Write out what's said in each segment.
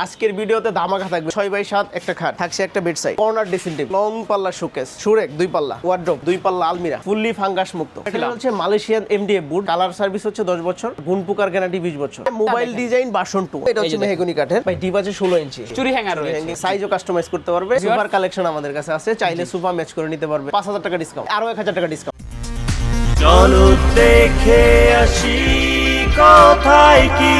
আজকের ভিডিওতে ধামাকা থাকবে ছয় বাই সাত একটা খাট থাকছে একটা bed side corner dressing table long পাল্লা শোকেস সুরেক দুই পাল্লা ওয়ার্ড্রপ দুই পাল্লা আলমিরা ফুললি ফাঙ্গাস মুক্ত। এটা হচ্ছে মালয়েশিয়ান এমডিএফ বুট কালার সার্ভিস হচ্ছে দশ বছর গুণ পুকার গ্যারান্টি বিশ বছর। মোবাইল ডিজাইন বাসন টু এটা হচ্ছে মেহগুনি কাঠের ভাই ডিপ আছে ষোলো ইঞ্চি চুরি হ্যাঙ্গার রয়েছে। সাইজও কাস্টমাইজ করতে পারবে। সুপার কালেকশন আমাদের কাছে আছে চাইলে সুপার ম্যাচ করে নিতে পারবে। পাঁচ হাজার টাকা ডিসকাউন্ট আরও এক হাজার টাকা ডিসকাউন্ট চলো দেখে আসি কথায় কি?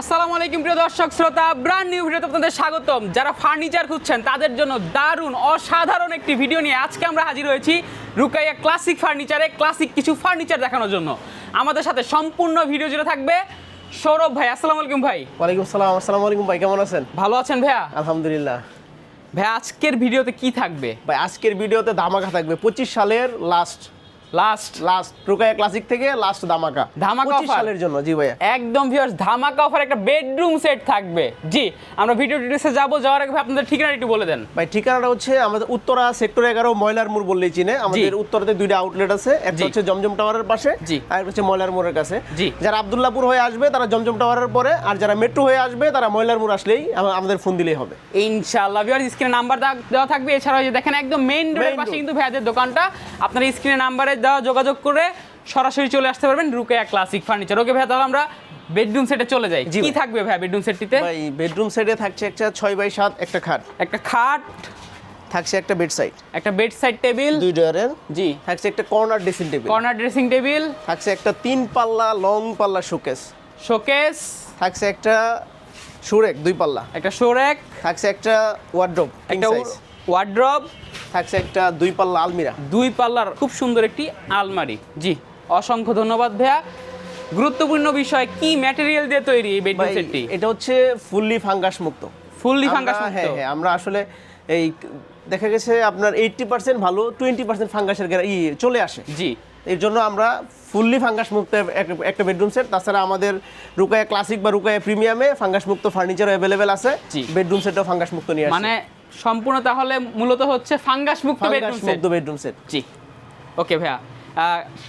আসসালামু আলাইকুম প্রিয় দর্শক শ্রোতা ব্র্যান্ড নিউ ভিডিওতে আপনাদের স্বাগতম। যারা ফার্নিচার খুঁজছেন তাদের জন্য দারুণ অসাধারণ একটি ভিডিও নিয়ে আজকে আমরা হাজির হয়েছি রুকাইয়া ক্লাসিক ফার্নিচারে ক্লাসিক কিছু ফার্নিচার দেখানোর জন্য। আমাদের সাথে সম্পূর্ণ ভিডিও জুড়ে থাকবে সৌরভ ভাই। আসসালামু আলাইকুম ভাই। ওয়ালাইকুম আসসালাম আসসালামু আলাইকুম ভাই কেমন আছেন? ভালো আছেন ভাইয়া? আলহামদুলিল্লাহ। ভাই আজকের ভিডিওতে কি থাকবে? ভাই আজকের ভিডিওতে ধামাকা থাকবে। পঁচিশ সালের last last last Rukaiya classic থেকে লাস্ট ধামাকা ধামাকা 25 সালের জন্য জি ভাইয়া। একদম ভিউয়ার্স ধামাকা অফার একটা বেডরুম সেট থাকবে। জি আমরা ভিডিও ডিটেলসে যাব যাওয়ার আগে আপনাদের একটু বলে দেন। ভাই ঠিকানাটা হচ্ছে আমাদের উত্তরা সেক্টর এগারো ময়লার মোড় বললেই চিনে। আমাদের উত্তরাতে দুইটা আউটলেট আছে। একটা হচ্ছে জমজম টাওয়ারের পাশে জি। আর একটা হচ্ছে ময়লার মোড়ের কাছে। যারা আব্দুল্লাহপুর হয়ে আসবে তারা জমজম টাওয়ারের পরে আর যারা মেট্রো হয়ে আসবে তারা ময়লার মোড় আসলেই আমাদের ফোন দিলেই হবে। ইনশাআল্লাহ ভিউয়ার স্ক্রিনে নাম্বার দেওয়া থাকবে। এছাড়াও যে দেখেন একদম মেইন রোডের পাশে কিন্তু ভাইয়াদের দোকানটা। আপনারা স্ক্রিনে নাম্বারে দেওয়া যোগাযোগ করে সরাসরি চলে আসতে পারবেন রুকেয়া ক্লাসিক ফার্নিচার ওকে ভাইয়া তাহলে আমরা বেডরুম সেটে চলে যাই। কি ভাই। থাকবে ভাইয়া বেডরুম সেটটিতে ভাই বেডরুম সেটে থাকছে একটা ছয় বাই সাত একটা খাট। একটা খাট। থাকছে একটা বেড সাইড একটা বেড সাইড টেবিল দুই ডয়ারের জি। থাকছে একটা corner dressing table corner dressing table থাকছে একটা তিন পাল্লা লং পাল্লা শোকেস শোকেস থাকছে একটা সুরেক দুই পাল্লা। একটা শোরেক থাকছে একটা ওয়ার্ড্রোপ একটা ওয়ার্ড্রপ থাকছে একটা দুই পাল্লা আলমিরা। দুই পাল্লার খুব সুন্দর একটি আলমারি। জি অসংখ্য ধন্যবাদ ভাইয়া। গুরুত্বপূর্ণ বিষয় কি ম্যাটেরিয়াল দিয়ে তৈরি এই বেডরুম সেটটি এটা হচ্ছে ফুললি ফাঙ্গাস মুক্ত। ফুললি ফাঙ্গাস হ্যাঁ হ্যাঁ আমরা আসলে এই দেখা গেছে আপনার এইটটি পার্সেন্ট ভালো টোয়েন্টি পার্সেন্ট ফাঙ্গাসের ই চলে আসে। জি। এর জন্য আমরা ফুললি ফাঙ্গাস মুক্ত একটা বেডরুম সেট তাছাড়া আমাদের রুকায়া ক্লাসিক বা রুকায়া প্রিমিয়ামে ফাঙ্গাস মুক্ত ফার্নিচার অ্যাভেলেবেল আছে। জি। বেডরুম সেটও ফাঙ্গাস মুক্ত নিয়ে আসে মানে সম্পূর্ণ তাহলে মূলত হচ্ছে ফাঙ্গাস মুক্ত বেডরুম সেট মুক্ত বেডরুম সেট জি। ওকে ভাইয়া।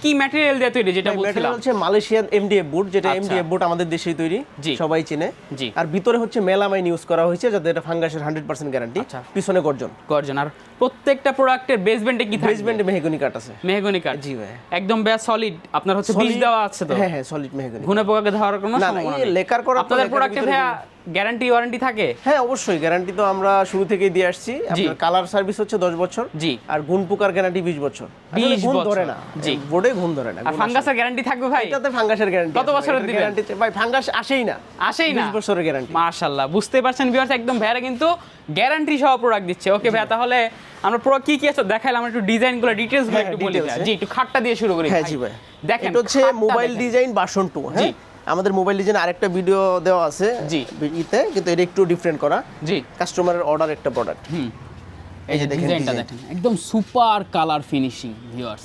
কি ম্যাটেরিয়াল দিয়ে তৈরি যেটা বলছিলাম? হচ্ছে মালয়েশিয়ান এমডিএফ বুট যেটা আচ্ছা। এমডিএফ বুট আমাদের দেশেই তৈরি জি। সবাই চিনে। জি। আর ভিতরে হচ্ছে মেলামাইন ইউজ করা হয়েছে যাতে এটা ফাঙ্গাসের হান্ড্রেড পার্সেন্ট গ্যারান্টি আচ্ছা। পিছনে গর্জন। গর্জন। আর প্রত্যেকটা প্রোডাক্টের বেসমেন্টে কি থাকবে? বেসমেন্টে মেহগনি কাট আছে। মেহগনি কাট জি ভাই। একদম বেশ সলিড আপনার হচ্ছে বীজ দেওয়া আছে তো? হ্যাঁ হ্যাঁ সলিড মেহগনি ঘুনে পোকাকে ধরার কোনো সম্ভাবনা নেই। লেকার করা আপনাদের প্রোডাক্টে ভাইয়া গ্যারান্টি ওয়ারেন্টি থাকে? হ্যাঁ অবশ্যই। গ্যারান্টি তো আমরা শুরু থেকেই দিয়ে আসছি। আপনার কালার সার্ভিস হচ্ছে দশ বছর। জি। আর গুণ পোকার গ্যারান্টি বিশ বছর। আসলে 20 গুণ বছর। ধরে না। জি। বোর্ডে গুণ ধরে না। আর ফাঙ্গাসের গ্যারান্টি থাকবে ভাই। এটাতে ফাঙ্গাসের গ্যারান্টি কত বছরের দিবেন? গ্যারান্টি ভাই ফাঙ্গাস আসেই না। আসেই না। 20 বছরের গ্যারান্টি মাশাআল্লাহ বুঝতে পারছেন ভিউয়ার্স একদম ভাইয়ারা কিন্তু গ্যারান্টি সহ প্রোডাক্ট দিচ্ছে। ওকে ভাইয়া তাহলে আমরা পুরো কি কি আছে দেখাইলাম? আমরা একটু ডিজাইনগুলো ডিটেইলসগুলো হ্যাঁ, একটু বলি হ্যাঁ। জি একটু খাটটা দিয়ে শুরু করি হ্যাঁ জি ভাই। দেখেন এটা হচ্ছে মোবাইল ডিজাইন বাসন টু হ্যাঁ। আমাদের মোবাইল ডিজাইন আরেকটা ভিডিও দেওয়া আছে জি। ইতে কিন্তু এটা একটু ডিফারেন্ট করা। জি। কাস্টমারের অর্ডার একটা প্রোডাক্ট হুম। এই যে দেখেন ডিজাইনটা দেখেন। একদম সুপার কালার ফিনিশিং ভিউয়ার্স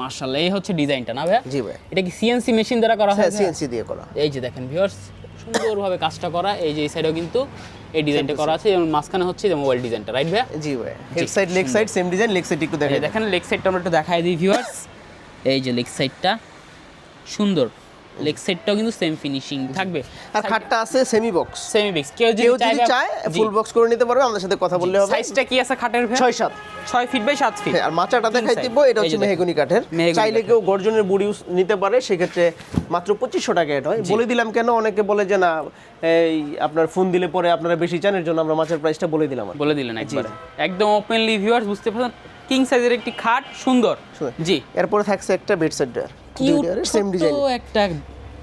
মাশাআল্লাহ এই হচ্ছে ডিজাইনটা না ভাইয়া? জি ভাই। এটা কি সিএনসি মেশিন দ্বারা করা হ্যাঁ হয় সিএনসি দিয়ে করা। এই যে দেখেন ভিউয়ার্স সুন্দরভাবে কাজটা করা। এই যে এই সাইডেও কিন্তু এই ডিজাইনটা করা আছে। এবং মাঝখানে হচ্ছে যে মোবাইল ডিজাইনটা রাইট ভাইয়া? জি ভাই। Head side leg side same design leg side একটু দেখেন। দেখেন লেগ সাইডটা আমরা একটু দেখাই দিই ভিউয়ার্স এই যে লেগ সাইডটা সুন্দর। লেগ সাইডটাও কিন্তু সেম ফিনিশিং থাকবে? আর খাটটা আছে সেমি বক্স সেমি বক্স কেউ যদি চায় ফুল বক্স করে নিতে পারবে আমাদের সাথে কথা বললে হবে। সাইজটা কি আছে খাটের ভাই? ছয় সাত। ছয় ফিট বাই সাত ফিট হ্যাঁ, আর মাচাটা দেখাই দিব এটা হচ্ছে। মেহগনি কাঠের। চাইলে কেউ গর্জনের বুড়ি নিতে পারে সেক্ষেত্রে মাত্র পঁচিশশো টাকা এটা হয়। বলে দিলাম কেন? অনেকে বলে যে না এই আপনার ফোন দিলে পরে আপনারা বেশি চান এর জন্য আমরা মাছের প্রাইসটা বলে দিলাম বলে দিলেন একবার। একদম ওপেনলি ভিউয়ার্স বুঝতে পারছেন? কিং সাইজের একটি খাট সুন্দর। জি। এরপরে থাকছে একটা bed set cute same design একটা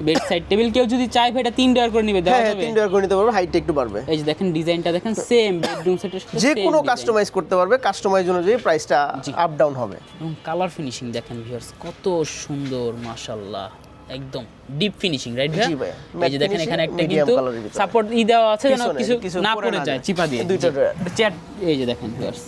বেড টেবিল কেউ যদি চায় এটা তিন ডয়ার করে নিবে দেওয়া হ্যাঁ যাবে তিন ডয়ার করে নিতে পারবে হাইটটা একটু বাড়বে এই যে দেখেন ডিজাইনটা দেখেন সেম বেডরুম সেটের সাথে যে কোনো কাস্টমাইজ করতে পারবে কাস্টমাইজ অনুযায়ী প্রাইসটা আপ ডাউন হবে এবং কালার ফিনিশিং দেখেন ভিউয়ার্স কত সুন্দর মাশাআল্লাহ একদম ডিপ ফিনিশিং রাইট ভাই। এই যে দেখেন এখানে একটা কিন্তু। সাপোর্ট ই দেওয়া আছে যেন কিছু কিছু না পড়ে পড়ে যায় যায়। চিপা দিয়ে দুইটা জি। drawer। একটা চেয়ার এই যে দেখেন ভিউয়ার্স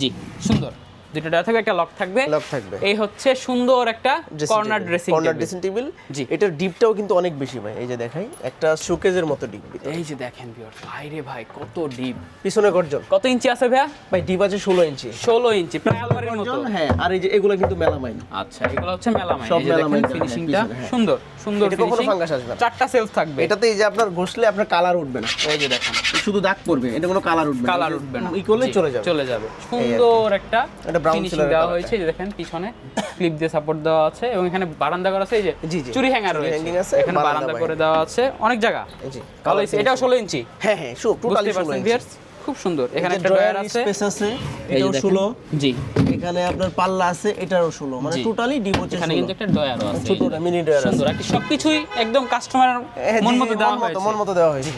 জি সুন্দর দুটো ড্রয়ার থাকবে একটা লক থাকবে। Lock থাকবে। এই হচ্ছে সুন্দর একটা corner dressing corner dressing table জি। এটার ডিপটাও কিন্তু অনেক বেশি ভাই এই যে দেখাই একটা শোকেজের মতো ডিপ এই যে দেখেন ভিউয়ার্স ভাইরে ভাই কত ডিপ পিছনে গর্জন। কত ইঞ্চি আছে ভাইয়া? ভাই ডিপ আছে ষোলো ইঞ্চি। ষোলো ইঞ্চি প্রায় আলমারির মতো। হ্যাঁ আর এই যে এগুলো কিন্তু মেলামাইন। আচ্ছা এগুলো হচ্ছে মেলামাইন। সব মেলামাইন, ফিনিশিংটা হ্যাঁ। সুন্দর। সুন্দর কখনো ফাঙ্গাস আসবে না। চারটা সেলফ থাকবে। এটাতে এই যে আপনার ঘষলে আপনার কালার উঠবে না। এই যে দেখেন শুধু দাগ পড়বে এটা কোনো কালার উঠবে কালার উঠবে না। ই করলে চলে যাবে। চলে যাবে। সুন্দর একটা এটা brown ফিনিশিং দেওয়া হয়েছে যে দেখেন পিছনে ক্লিপ দিয়ে সাপোর্ট দেওয়া আছে এবং এখানে বারান্দা করা আছে এই যে জি, জি। চুরি হ্যাঙ্গার রয়েছে। এখানে বারান্দা করে দেওয়া আছে। অনেক জায়গা। যে ভালো এটাও ষোলো ইঞ্চি। হ্যাঁ হ্যাঁ সব টোটালি বুঝতে পারছেন viewers? খুব সুন্দর। এখানে একটা ড্রয়ার আছে। স্পেস আছে এটাও দেখেন। ষোলো। জি। এখানে আপনার পাল্লা আছে এটারও ষোলো। মানে টোটালি ডিপ হচ্ছে এখানে কিন্তু একটা ড্রয়ারও আছে। ছোটটা মিনি ড্রয়ার আছে। সুন্দর। একটা সবকিছুই একদম কাস্টমারের হ্যাঁ, মন মতো দেওয়া হয়েছে। মন মতো দেওয়া হয়েছে।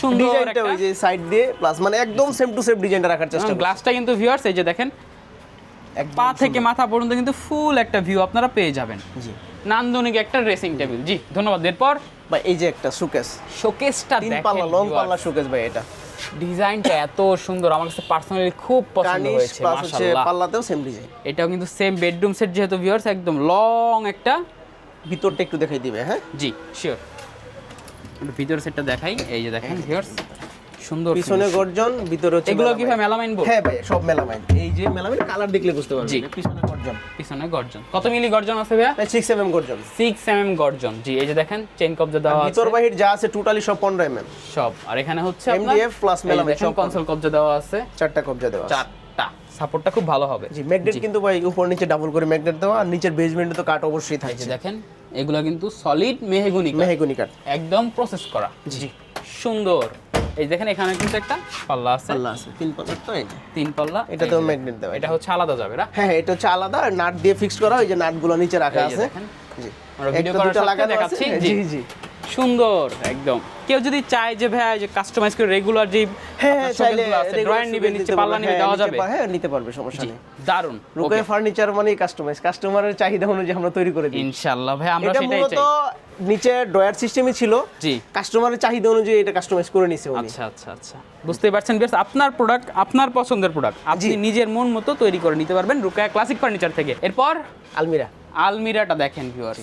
সুন্দর ডিজাইনটা ওই যে সাইড দিয়ে প্লাস মানে একদম সেম টু সেম ডিজাইনটা রাখার চেষ্টা গ্লাসটা কিন্তু ভিউয়ার্স এই যে দেখেন পা থেকে মাথা পর্যন্ত কিন্তু ফুল একটা ভিউ আপনারা পেয়ে যাবেন। জি। নান্দনিক একটা ড্রেসিং টেবিল জি ধন্যবাদ। এরপর বা এই যে একটা সুকেস শোকেসটা তিন পাল্লা লং পাল্লা শোকেস ভাই এটা। ডিজাইনটা এত সুন্দর আমার কাছে পার্সোনালি খুব পছন্দ হয়েছে মাশাআল্লাহ। পাল্লাতেও সেম ডিজাইন এটাও কিন্তু সেম বেডরুম সেট যেহেতু ভিউয়ার্স একদম লং একটা। ভিতরটা একটু দেখাই দিবে হ্যাঁ? জি শিওর ভিতর সেটটা দেখাই এই যে দেখেন ভিউয়ার্স সুন্দর পিছনে গর্জন ভিতরে হচ্ছে এগুলো কি ভাই মেলামাইন। বোর্ড হ্যাঁ ভাই সব মেলামাইন। এই যে মেলামাইন কালার দেখলে বুঝতে পারবেন পিছনে গর্জন। পিছনে গর্জন। কত মিলি গর্জন আছে ভাই 6 এমএম গর্জন। সিক্স এম এম গর্জন। জি এই যে দেখেন চেইন কবজা দেওয়া আছে। ভিতর বাহির যা আছে টোটালি সব 15 এমএম সব। আর এখানে হচ্ছে আপনার MDF plus মেলামাইন সব কনসোল কবজা দেওয়া আছে। চারটা কবজা দেওয়া আছে। চারটা। সাপোর্টটা খুব ভালো হবে। জি ম্যাগনেট কিন্তু ভাই উপর নিচে ডাবল করে ম্যাগনেট দেওয়া আর নিচের বেসমেন্টে তো কাট অবশ্যই থাকছে। দেখেন এগুলো কিন্তু সলিড মেহগুনি মেহগনি কাট একদম প্রসেস করা। জি। সুন্দর। এই দেখেন এখানে কিন্তু একটা পাল্লা আছে। পাল্লা আছে তিন পাল্লা তো এই তিন পাল্লা। এটা তো ম্যাগনেট দেওয়া এটা হচ্ছে আলাদা যাবে না? হ্যাঁ হ্যাঁ এটা হচ্ছে আলাদা নাট দিয়ে ফিক্স করা ওই যে নাটগুলো নিচে রাখা আছে। জি। আমরা ভিডিও করার সাথে দেখাচ্ছি। জি। জি জি। সুন্দর একদম। কেউ যদি চায় যে ভাই যে কাস্টমাইজ করে রেগুলার যে হ্যাঁ হ্যাঁ চাইলে ড্রয়ার নিবে নিচে পাল্লা নিবে দেওয়া যাবে। হ্যাঁ নিতে পারবে সমস্যা নেই। দারুণ রুকাই ফার্নিচার মানে কাস্টমাইজ কাস্টমারের চাহিদা অনুযায়ী আমরা তৈরি করে দিই। ইনশাআল্লাহ ভাই আমরা এটা সেটাই মূলত চাই। নিচে ড্রয়ার সিস্টেমই ছিল। জি। কাস্টমারের চাহিদা অনুযায়ী এটা কাস্টমাইজ করে নিছে উনি। আচ্ছা আচ্ছা আচ্ছা। বুঝতে পারছেন বেশ আপনার প্রোডাক্ট আপনার পছন্দের প্রোডাক্ট আপনি নিজের মন মতো তৈরি করে নিতে পারবেন রুকায়া ক্লাসিক ফার্নিচার থেকে। এরপর আলমিরা। আলমিরাটা দেখেন ভিউয়ার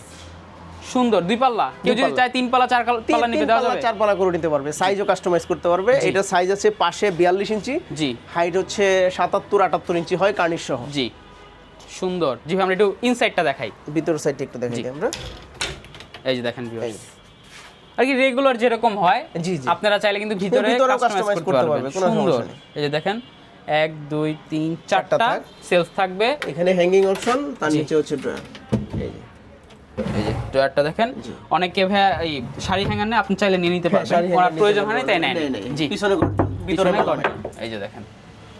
সুন্দর দুই পাল্লা। কেউ যদি। চায় তিন পাল্লা চার পাল্লা নিবে তিন দেওয়া যাবে? চার পাল্লা করে নিতে পারবে। সাইজও কাস্টমাইজ করতে পারবে। এটা সাইজ আছে পাশে বিয়াল্লিশ ইঞ্চি। জি। হাইট হচ্ছে সাতাত্তর আটাত্তর ইঞ্চি হয় কার্নিশ সহ। জি। সুন্দর। জি আমরা একটু ইনসাইডটা দেখাই। ভিতর সাইডটা একটু দেখাই আমরা। এই যে দেখেন আর কি রেগুলার যেরকম হয় জি, জি। আপনারা চাইলে কিন্তু ভিতরে কাস্টমাইজ করতে পারবে, কোনো সুন্দর। সমস্যা নেই। এই যে দেখেন এক দুই তিন চারটা। সেলফ থাকবে। এখানে হ্যাঙ্গিং অপশন তার নিচে হচ্ছে ড্রয়ার এই যে। এই যে। ড্রয়ারটা দেখেন। অনেকে ভাই এই শাড়ি হ্যাঙ্গার নেই আপনি চাইলে নিয়ে নিতে পারবেন। শাড়ি ওনার প্রয়োজন হয় না তাই নেই। জি। পিছনে ভিতরে। এই যে দেখেন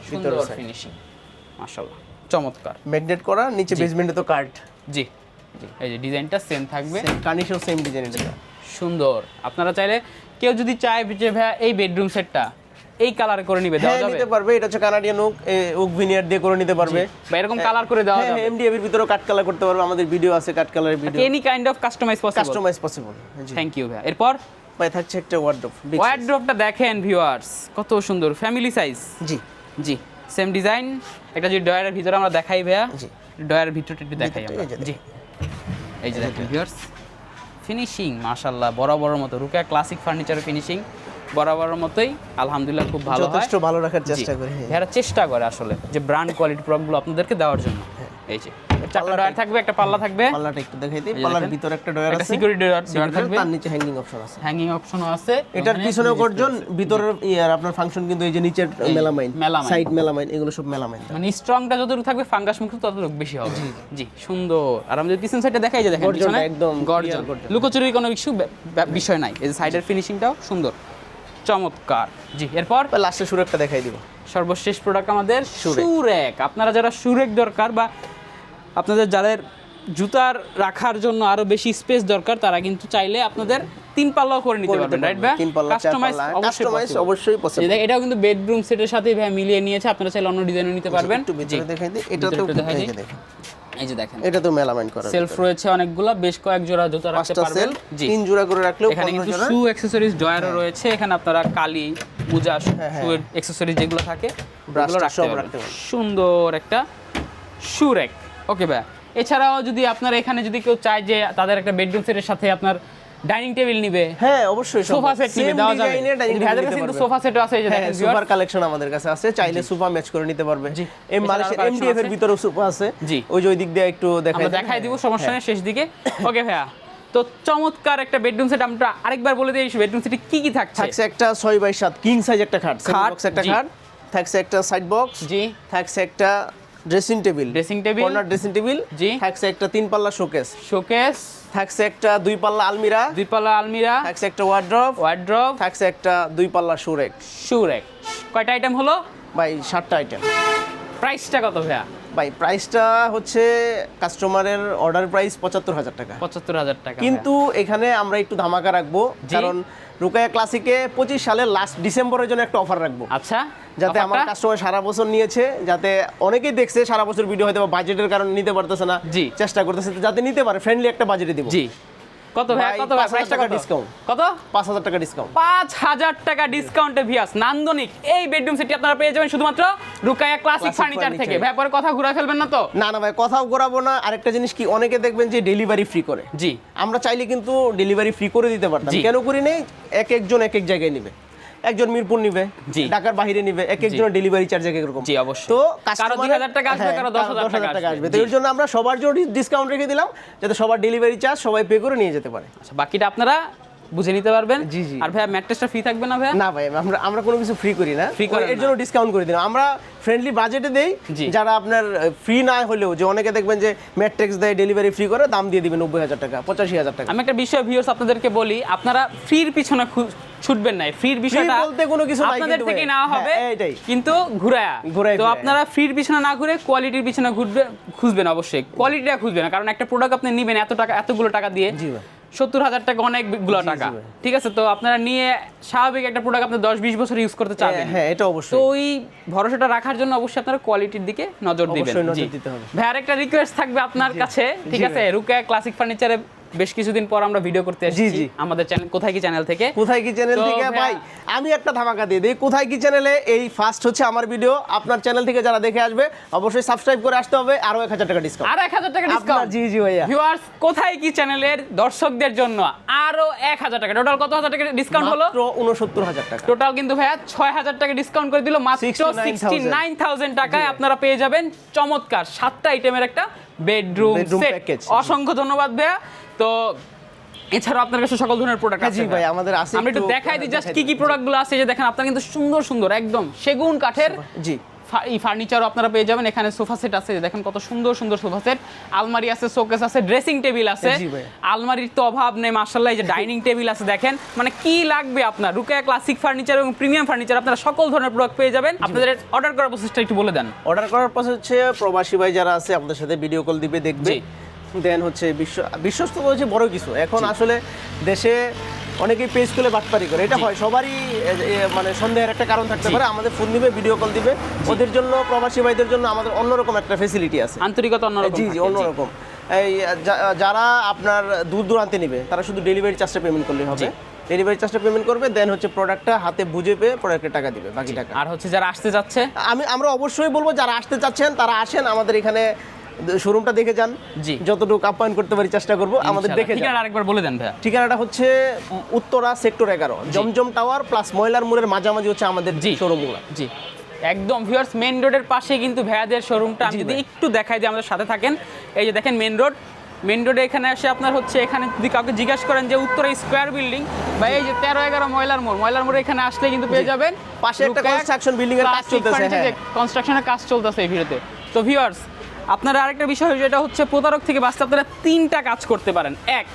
সুন্দর। ফিনিশিং মাশাআল্লাহ চমৎকার। ম্যাগনেট করা নিচে বেসমেন্টে তো কার্ড জি। এই যে ডিজাইনটা সেম থাকবে। কার্নিশও সেম ডিজাইন এটা। সুন্দর। আপনারা চাইলে কেউ যদি চায় যে ভাই এই বেডরুম সেটটা এই কালার করে নিবে দেওয়া হ্যাঁ যাবে? নিতে পারবে। এটা হচ্ছে কানাডিয়ান ওক ওক ভিনিয়ার দিয়ে করে নিতে পারবে। বা এরকম কালার করে দেওয়া হ্যাঁ যাবে। এমডিএফ এর ভিতরেও কাট কালার করতে পারবে। আমাদের ভিডিও আছে কাট কালারের video any kind of customise possible customise possible thank you ভাই। এরপর? ভাই থাকছে একটা ওয়ার্ডরোব ওয়ার্ড্রপটা দেখেন ভিউয়ার্স কত সুন্দর। ফ্যামিলি সাইজ জি। জি সেম ডিজাইন একটা যে ডয়ারের ভিতরে আমরা দেখাই ভাইয়া। জি। ডয়ারের ভিতরটা একটু দেখাই আমরা। জি। এই যে দেখেন ভিউয়ার্স ফিনিশিং মাশাআল্লাহ বরাবরের মতো। রুকা ক্লাসিক ফার্নিচার ফিনিশিং বরাবরের মতোই আলহামদুলিল্লাহ খুব ভালো যথেষ্ট ভালো রাখার চেষ্টা। করি হ্যাঁ। ভাইয়ারা চেষ্টা করে আসলে যে ব্র্যান্ড কোয়ালিটি প্রোডাক্টগুলো আপনাদেরকে দেওয়ার জন্য। এই যে চারটা ডয়ার থাকবে একটা পাল্লা থাকবে। পাল্লাটা একটু দেখাই দিই। পাল্লার ভিতরে একটা ডয়ার আছে। সিকিউরিটি ডয়ার থাকবে। তার নিচে হ্যাঙ্গিং অপশন আছে। হ্যাঙ্গিং অপশনও আছে। এটার পিছনেও গর্জন ভিতরের ইয়ার আপনার ফাংশন কিন্তু এই যে নিচের মেলামাইন। সাইড মেলামাইন এগুলো সব মেলামাইন মানে স্ট্রংটা যতটুকু থাকবে ফাঙ্গাস মুক্ত ততটুকু বেশি হবে। জি। সুন্দর। আর আমি যদি পিছন সাইডে দেখাই যে দেখেন পিছনে একদম গর্জন। লুকোচুরির কোনো ইস্যু বিষয় নাই। এই যে সাইডের ফিনিশিংটাও সুন্দর। চমৎকার। জি এরপর? লাস্টে সুরেকটা দেখাই দিব। সর্বশেষ প্রোডাক্ট আমাদের সুরেক। আপনারা যারা সুরেক দরকার বা আপনাদের যাদের জুতার রাখার জন্য আরও বেশি স্পেস দরকার তারা কিন্তু চাইলে আপনাদের তিন পাল্লাও করে নিতে পারবেন রাইট। ভাই? তিন পাল্লা কাস্টমাইজ অবশ্যই কাস্টমাইজ। অবশ্যই পসিবল এটাও কিন্তু বেডরুম সেটের সাথে ভাই মিলিয়ে নিয়েছে আপনারা চাইলে অন্য ডিজাইনও নিতে পারবেন। একটু দেখাই দিই এটা তো দেখাই দিই। এই যে দেখেন। এটা তো মেলামাইন করা সেলফ রয়েছে অনেকগুলা বেশ কয়েক জোড়া জুতা রাখতে পারবেন। জি। তিন জোড়া করে রাখলেও এখানে কিন্তু শু অ্যাকসেসরিজ রয়েছে এখানে আপনারা কালি পূজা শু অ্যাকসেসরিজ যেগুলো থাকে ওগুলো। রাখতে পারবেন। সুন্দর একটা শু র্যাক ওকে ভাই এছাড়াও যদি আপনার এখানে যদি কেউ চায় যে তাদের একটা বেডরুম সেটের সাথে আপনার ডাইনিং টেবিল নিবে। হ্যাঁ অবশ্যই সোফা সেট নিবে দেওয়া যাবে। ভাইদের কাছে কিন্তু সোফা সেটও আছে এই যে হ্যাঁ দেখেন সোফার কালেকশন আমাদের কাছে আছে চাইলে সোফা ম্যাচ করে নিতে পারবে। জি। এম মালয়েশিয়ার এমডিএফ এর আছে? ভিতরেও সোফা আছে। জি। ওই যে ওই দিক দিয়ে একটু দেখাই আমরা দেখাই দিব সমস্যা নেই শেষ দিকে। ওকে ভাইয়া তো চমৎকার একটা বেডরুম সেট আমরা আরেকবার বলে দিই বেডরুম সেটে কি কি থাকছে? থাকছে একটা ছয় বাই সাত কিং সাইজ একটা খাট খাট, বক্স একটা খাট থাকছে একটা সাইড বক্স জি। থাকছে একটা dressing table dressing table corner dressing table জি। থাকছে একটা তিন পাল্লা শোকেস শোকেস থাকছে একটা দুই পাল্লা আলমিরা দুই পাল্লা আলমিরা থাকছে একটা ওয়ার্ড্রপ ওয়ার্ড্রপ থাকছে একটা দুই পাল্লা সুরেক শুরেক কয়টা আইটেম হলো? ভাই সাতটা আইটেম প্রাইসটা কত ভাইয়া? ভাই প্রাইসটা হচ্ছে কাস্টমারের অর্ডার প্রাইস পঁচাত্তর হাজার টাকা। পঁচাত্তর হাজার টাকা কিন্তু এখানে আমরা একটু ধামাকা রাখব কারণ রুকায়া ক্লাসিকে পঁচিশ সালের লাস্ট ডিসেম্বরের জন্য একটা অফার রাখব। আচ্ছা। যাতে আমার? কাস্টমার সারা বছর নিয়েছে যাতে অনেকেই দেখছে সারা বছর ভিডিও হয়তো বাজেটের কারণে নিতে পারতেছে না। চেষ্টা করতেছে যাতে নিতে পারে ফ্রেন্ডলি একটা বাজেটে দিব। জি। কত ভাই, কত ভাইয়া পাঁচ টাকা discount। কত? পাঁচ হাজার টাকা ডিসকাউন্ট পাঁচ হাজার টাকা ডিসকাউন্টে ভিয়াস নান্দনিক। এই বেডরুম সেটটি আপনারা পেয়ে যাবেন শুধুমাত্র রুকায়া ক্লাসিক ফার্নিচার থেকে। furniture। ব্যাপারে কথা ঘুরে ফেলবেন না তো? না না ভাই কথাও ঘোরাবো না। আরেকটা জিনিস কি অনেকে দেখবেন যে ডেলিভারি ফ্রি করে। জি। আমরা চাইলে কিন্তু ডেলিভারি ফ্রি করে দিতে পারতাম। কেন করি নেই? এক একজন এক এক জায়গায় নিবে। একজন মিরপুর নিবে জি। ঢাকার বাইরে নিবে এক একজনের ডেলিভারি চার্জ এক এক রকম। জি, অবশ্যই। তো কারও 2000 টাকা আসবে, হ্যাঁ, কারও 10,000 টাকা আসবে। তো এর জন্য আমরা সবার জন্য ডিসকাউন্ট রেখে দিলাম যাতে সবার ডেলিভারি চার্জ সবাই পে করে নিয়ে যেতে পারে। আচ্ছা বাকিটা আপনারা বুঝে নিতে পারবেন? জি, জি। আর ভাইয়া ম্যাট্রেসটা ফ্রি থাকবে না ভাইয়া? না ভাই আমরা আমরা কোনো কিছু ফ্রি করি না। Free করেন এর জন্য ডিসকাউন্ট করে দিলাম। আমরা ফ্রেন্ডলি বাজেটে দেই যারা আপনার ফ্রি না হলেও যে অনেকে দেখবেন যে ম্যাট্রিক্স দেয় ডেলিভারি ফ্রি করে দাম দিয়ে দিবেন নব্বই হাজার টাকা পঁচাশি হাজার টাকা। আমি একটা বিষয় ভিউয়ার্স আপনাদেরকে বলি আপনারা ফ্রির পিছনে ছুটবেন না। ফ্রির বিষয়টা বলতে কোনো কিছু নাই আপনাদের থেকে ভাই। নেওয়া হ্যাঁ, হবে এইটাই। কিন্তু ঘুরায়া। ঘুরায় তো আপনারা ফ্রির পিছনে না ঘুরে কোয়ালিটির পিছনে ঘুরবে খুঁজবেন অবশ্যই। কোয়ালিটিটা খুঁজবেন না কারণ একটা প্রোডাক্ট আপনি নেবেন এত টাকা এতগুলো টাকা দিয়ে। জি ভাই। সত্তর হাজার টাকা অনেকগুলো গুলা টাকা। ঠিক আছে তো আপনারা নিয়ে স্বাভাবিক একটা প্রোডাক্ট আপনি দশ বিশ বছর ইউজ করতে চান হ্যাঁ এটা অবশ্যই। তো ওই ভরসাটা রাখার জন্য অবশ্যই আপনারা কোয়ালিটির দিকে নজর দিবেন। অবশ্যই নজর একটা দিতে হবে। ভাই আরেকটা রিকোয়েস্ট থাকবে আপনার কাছে। ঠিক আছে রুকা ক্লাসিক ফার্নিচারে বেশ কিছুদিন পর আমরা ভিডিও করতে এসেছি। আমাদের চ্যানেল কোথায় কি চ্যানেল থেকে। কোথায় কি চ্যানেল থেকে? ভাই আমি একটা ধামাকা দিয়ে দিই। কোথায় কি চ্যানেলে এই ফার্স্ট হচ্ছে আমার ভিডিও আপনার চ্যানেল থেকে যারা দেখে আসবে অবশ্যই সাবস্ক্রাইব করে আসতে হবে। আরও এক হাজার টাকা ডিসকাউন্ট আরও এক হাজার টাকা আপনার ডিসকাউন্ট জি জি ভাইয়া। ভিউয়ার্স কোথায় কি চ্যানেলের দর্শকদের জন্য আরও এক হাজার টাকা। টোটাল কত হাজার টাকা ডিসকাউন্ট হলো? মাত্র উনসত্তর হাজার টাকা। টোটাল কিন্তু ভাইয়া ছয় হাজার টাকা ডিসকাউন্ট করে দিল। মাত্র 69,000 সিক্সটি নাইন থাউজেন্ড টাকায় আপনারা পেয়ে যাবেন চমৎকার সাতটা আইটেমের একটা বেডরুম সেট অসংখ্য ধন্যবাদ ভাইয়া। তো এছাড়াও আপনার কাছে সকল ধরনের প্রোডাক্ট হ্যাঁ, আছে ভাই, আমাদের আছে আমরা একটু দেখাই দিই জাস্ট কি কি প্রোডাক্টগুলো আছে যে দেখেন আপনার কিন্তু সুন্দর সুন্দর একদম সেগুন কাঠের জি। এই ফার্নিচারও আপনারা পেয়ে যাবেন। এখানে সোফা সেট আছে দেখেন কত সুন্দর সুন্দর সোফা সেট। আলমারি আছে শোকেস আছে ড্রেসিং টেবিল আছে। আলমারির তো অভাব নেই মার্শাল্লাহ এই যে ডাইনিং টেবিল আছে দেখেন। মানে কি লাগবে আপনার? রুকায়া ক্লাসিক ফার্নিচার এবং প্রিমিয়াম ফার্নিচার আপনারা সকল ধরনের প্রোডাক্ট পেয়ে যাবেন। আপনাদের অর্ডার করার প্রসেসটা একটু বলে দেন। অর্ডার করার পর হচ্ছে প্রবাসী ভাই যারা আছে আপনাদের সাথে ভিডিও কল দিবে দেখবে। দেন হচ্ছে বিশ্ব বিশ্বস্ত হচ্ছে বড় কিছু। এখন আসলে দেশে অনেকেই পেজ খুলে বাটপারি করে। এটা হয় সবারই মানে সন্দেহের একটা কারণ থাকতে পারে। আমাদের ফোন দিবে ভিডিও কল দিবে। ওদের জন্য প্রবাসী ভাইদের জন্য আমাদের অন্যরকম একটা ফেসিলিটি আছে। আন্তরিকতা অন্যরকম জি জি অন্যরকম। এই যারা আপনার দূর দূরান্তে নিবে তারা শুধু ডেলিভারি চার্জটা পেমেন্ট করলে হবে। ডেলিভারি চার্জটা পেমেন্ট করবে দেন হচ্ছে প্রোডাক্টটা হাতে বুঝে পেয়ে প্রোডাক্টের টাকা দিবে বাকি টাকা। আর হচ্ছে যারা আসতে যাচ্ছে আমি আমরা অবশ্যই বলব যারা আসতে চাচ্ছেন তারা আসেন আমাদের এখানে শোরুমটা দেখে যান। জি। যতটুকু আপ্যায়ন করতে পারি চেষ্টা করব আমাদের দেখে ঠিকানা আরেকবার বলে দেন ভাইয়া। ঠিকানাটা হচ্ছে উত্তরা সেক্টর এগারো জমজম টাওয়ার প্লাস ময়লার মোড়ের মাঝামাঝি হচ্ছে আমাদের জি। শোরুমগুলো। জি। একদম ভিউয়ার্স মেন রোডের পাশে কিন্তু ভাইয়াদের শোরুমটা। আমি যদি একটু দেখাই দিই আমাদের সাথে থাকেন এই যে দেখেন মেন রোড মেন রোডে এখানে এসে আপনার হচ্ছে এখানে যদি কাউকে জিজ্ঞাসা করেন যে উত্তরা স্কোয়ার বিল্ডিং বা এই যে তেরো এগারো ময়লার মোড় ময়লার মোড়ে এখানে আসলে কিন্তু পেয়ে যাবেন। পাশে একটা construction বিল্ডিং এর কাজ চলতেছে, হ্যাঁ। কনস্ট্রাকশনের কাজ চলতেছে এই ভিডিওতে। তো ভিউয়ার্স আপনারা আরেকটা বিষয় যেটা হচ্ছে প্রতারক থেকে বাঁচতে আপনারা তিনটা কাজ করতে পারেন। এক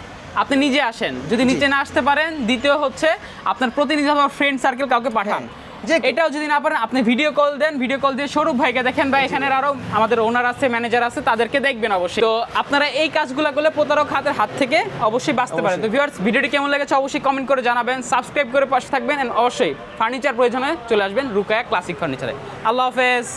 আপনি নিজে আসেন। যদি নিচে না আসতে পারেন দ্বিতীয় হচ্ছে আপনার প্রতিনিধি অথবা ফ্রেন্ড সার্কেল কাউকে পাঠান। যে এটাও যদি না পারেন আপনি ভিডিও কল দেন। ভিডিও কল দিয়ে স্বরূপ ভাইকে দেখেন বা এখানে আরও আমাদের ওনার আছে ম্যানেজার আছে তাদেরকে দেখবেন অবশ্যই। তো আপনারা এই কাজগুলো করলে প্রতারক হাতের হাত থেকে অবশ্যই বাঁচতে পারেন। তো ভিউয়ার্স ভিডিওটি কেমন লেগেছে অবশ্যই কমেন্ট করে জানাবেন। সাবস্ক্রাইব করে পাশে থাকবেন and অবশ্যই ফার্নিচার প্রয়োজনে চলে আসবেন রুকায়া ক্লাসিক ফার্নিচারে আল্লাহ হাফেজ।